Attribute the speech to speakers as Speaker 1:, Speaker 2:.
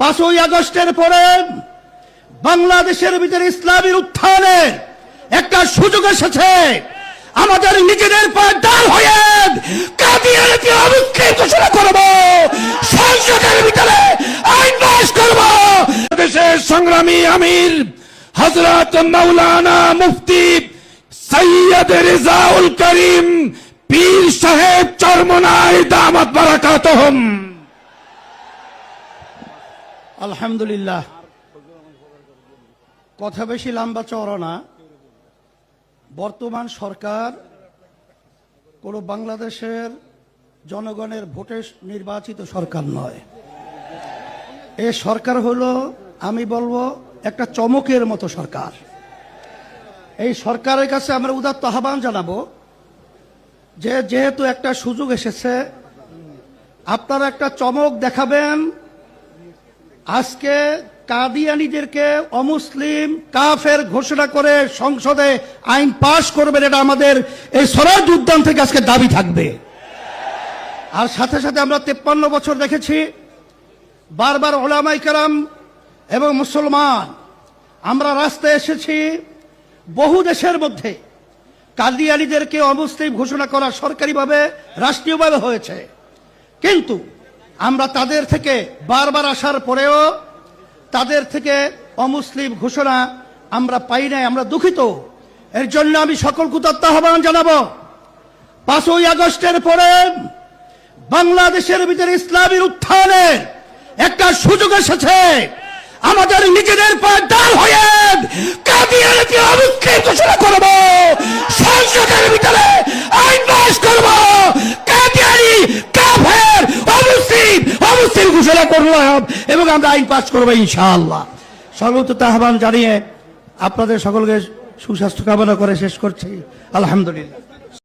Speaker 1: পাঁচই আগস্টের পরে বাংলাদেশের ভিতরে ইসলামের উত্থানের একটা সুযোগ এসেছে। আমাদের নিজেদের ভিতরে আইন পাস করব। সংগ্রামী আমির হজরত মাওলানা মুফতি সৈয়দ রেজাউল করিম পীর সাহেব চরমনায় দামাত বারাকাতহম। আলহামদুলিল্লাহ। কথা বেশি লম্বা চওড়া না। বর্তমান সরকার কোন বাংলাদেশের জনগণের ভোটে নির্বাচিত সরকার নয়। এ সরকার হলো, আমি বলব, একটা চমকের মতো সরকার। এই সরকারের কাছে আমরা উদাত্ত আহ্বান জানাব যে, যেহেতু একটা সুযোগ এসেছে, আপনারা একটা চমক দেখাবেন আজকে কাদিয়ানিদেরকে অমুসলিম কাফের ঘোষণা করে সংসদে আইন পাশ করবেন এটা আমাদের এই স্বরাজ উদ্যান থেকে আজকে দাবি থাকবে। আর সাথে সাথে আমরা তেপ্পান্ন বছর দেখেছি, বারবার ওলামাই কালাম এবং মুসলমান, আমরা রাস্তায় এসেছি বহু দেশের মধ্যে কাদিয়ানিদেরকে অমুসলিম ঘোষণা করা সরকারিভাবে, রাষ্ট্রীয়ভাবে হয়েছে। কিন্তু আমরা তাদের থেকে বারবার আসার পরেও তাদের থেকে অমুসলিম ঘোষণা আমরা পাই নাই, আমরা দুঃখিত। এর জন্য আমি সকল কুতত্ব আহ্বান জানাব। পাঁচই আগস্টের পরে বাংলাদেশের ভিতরে ইসলামের উত্থানের একটা সুযোগ এসেছে। আমাদের নিজেদের পায়ে হয়ে কাদিয়ানিকে অবস্থায় ঘোষণা করব সংসদের ভিতরে আইন পাস করব কাদিয়ানি কাফের অমুসলিম অমুসলিম ঘোষণা করলাম এবং আমরা আইন পাশ করব ইনশাআল্লাহ। সর্বত আহ্বান জানিয়ে আপনাদের সকলকে সুস্বাস্থ্য কামনা করে শেষ করছি। আলহামদুলিল্লাহ।